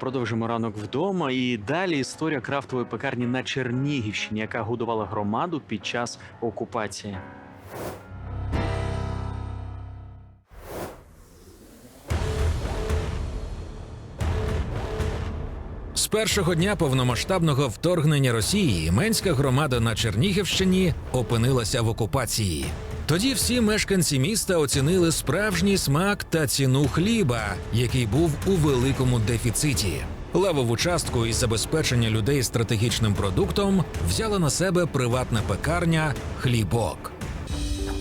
Продовжимо ранок вдома. І далі історія крафтової пекарні на Чернігівщині, яка годувала громаду під час окупації. З першого дня повномасштабного вторгнення Росії Менська громада на Чернігівщині опинилася в окупації. Тоді всі мешканці міста оцінили справжній смак та ціну хліба, який був у великому дефіциті. Левову частку із забезпечення людей стратегічним продуктом взяла на себе приватна пекарня Хлібок.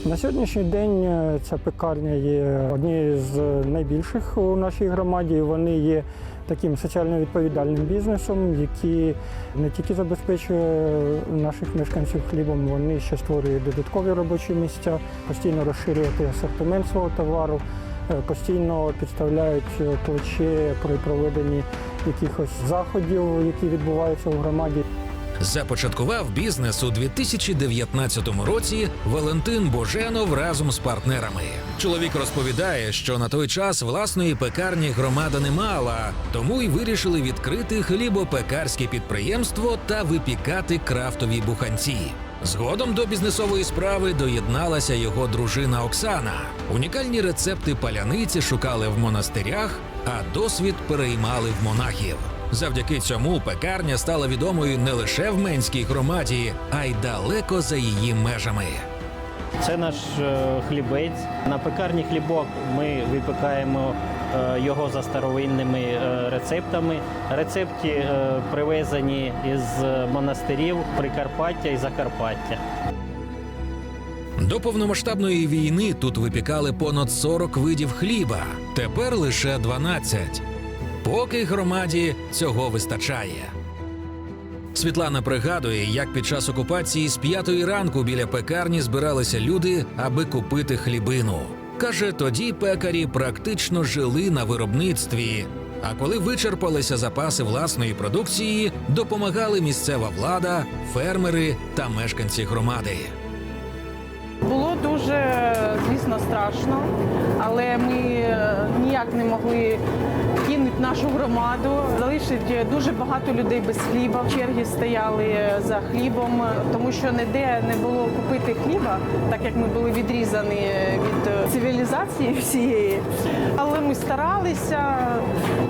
На сьогоднішній день е, ця пекарня є однією з найбільших у нашій громаді. Вони є таким соціально відповідальним бізнесом, який не тільки забезпечує наших мешканців хлібом, вони ще створюють додаткові робочі місця, постійно розширюють асортимент свого товару, е, постійно підставляють е, плече при проведенні якихось заходів, які відбуваються у громаді. Започаткував бізнес у 2019 році Валентин Боженов разом з партнерами. Чоловік розповідає, що на той час власної пекарні громада не мала, тому й вирішили відкрити хлібопекарське підприємство та випікати крафтові буханці. Згодом до бізнесової справи доєдналася його дружина Оксана. Унікальні рецепти паляниці шукали в монастирях, а досвід переймали в монахів. Завдяки цьому пекарня стала відомою не лише в Менській громаді, а й далеко за її межами. Це наш е, хлібець. На пекарні хлібок ми випікаємо е, його за старовинними е, рецептами. Рецепти привезені із монастирів Прикарпаття і Закарпаття. До повномасштабної війни тут випікали понад 40 видів хліба, тепер лише 12. Поки громаді цього вистачає. Світлана пригадує, як під час окупації з п'ятої ранку біля пекарні збиралися люди, аби купити хлібину. Каже, тоді пекарі практично жили на виробництві. А коли вичерпалися запаси власної продукції, допомагали місцева влада, фермери та мешканці громади. Було дуже, звісно, страшно, але ми е, ніяк не могли кинути нашу громаду. Залишить дуже багато людей без хліба. Черги стояли за хлібом, тому що ніде не було купити хліба, так як ми були відрізані від е, цивілізації всієї. Але ми старалися,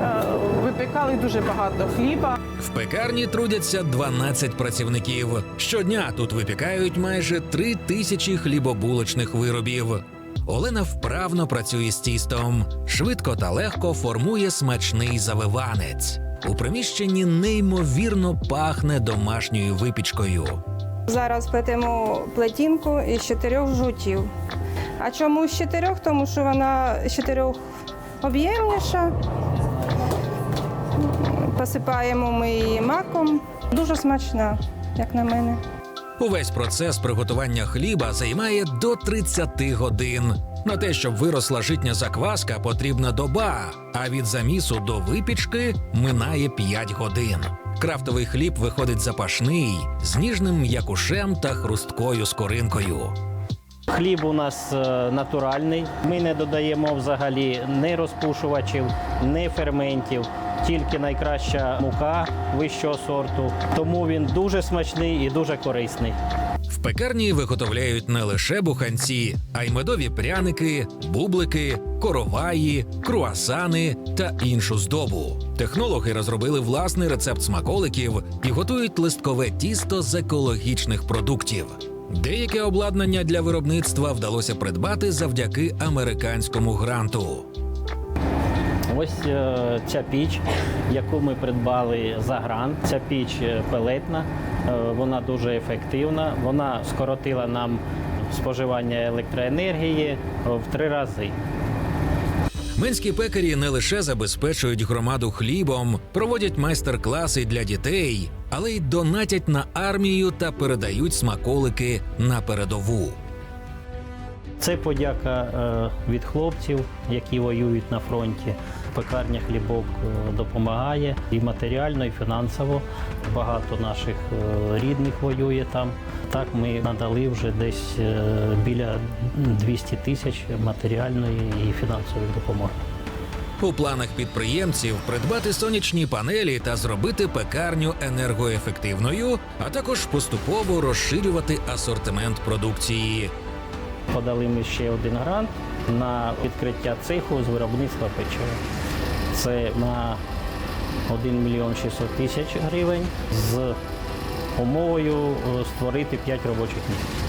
е, випікали дуже багато хліба. В пекарні трудяться 12 працівників. Щодня тут випікають майже три тисячі хлібобулочних виробів. Олена вправно працює з тістом, швидко та легко формує смачний завиванець. У приміщенні неймовірно пахне домашньою випічкою. Зараз плетемо плетінку із чотирьох жутів. А чому з чотирьох? Тому що вона з чотирьох об'ємніша. Посипаємо ми її маком. Дуже смачна, як на мене. Увесь процес приготування хліба займає до 30 годин. На те, щоб виросла житня закваска, потрібна доба, а від замісу до випічки минає 5 годин. Крафтовий хліб виходить запашний, з ніжним м'якушем та хрусткою скоринкою. Хліб у нас е, натуральний. Ми не додаємо взагалі ні розпушувачів, ні ферментів, тільки найкраща мука вищого сорту. Тому він дуже смачний і дуже корисний. В пекарні виготовляють не лише буханці, а й медові пряники, бублики, короваї, круасани та іншу здобу. Технологи розробили власний рецепт смаколиків і готують листкове тісто з екологічних продуктів. Деяке обладнання для виробництва вдалося придбати завдяки американському гранту. Ось е, ця піч, яку ми придбали за грант. Ця піч е, пелетна, е, вона дуже ефективна. Вона скоротила нам споживання електроенергії в три рази. Менські пекарі не лише забезпечують громаду хлібом, проводять майстер-класи для дітей, але й донатять на армію та передають смаколики на передову. Це подяка від хлопців, які воюють на фронті. Пекарня хлібок е, допомагає і матеріально, і фінансово. Багато наших е, рідних воює там. Так ми надали вже десь е, біля 200 тисяч матеріальної і фінансової допомоги. У планах підприємців придбати сонячні панелі та зробити пекарню енергоефективною, а також поступово розширювати асортимент продукції. Подали ми ще один грант на відкриття цеху з виробництва печива. Це на 1 мільйон 600 тисяч гривень з умовою е, створити 5 робочих місць.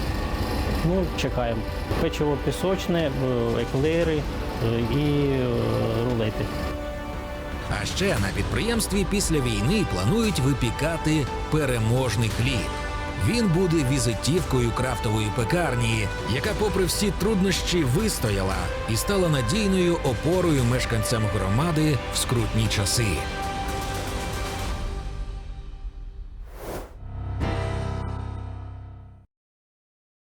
Ну, чекаємо. Печиво пісочне, е, еклери е, і рулети. А ще на підприємстві після війни планують випікати переможний хліб. Він буде візитівкою крафтової пекарні, яка, попри всі труднощі, вистояла і стала надійною опорою мешканцям громади в скрутні часи.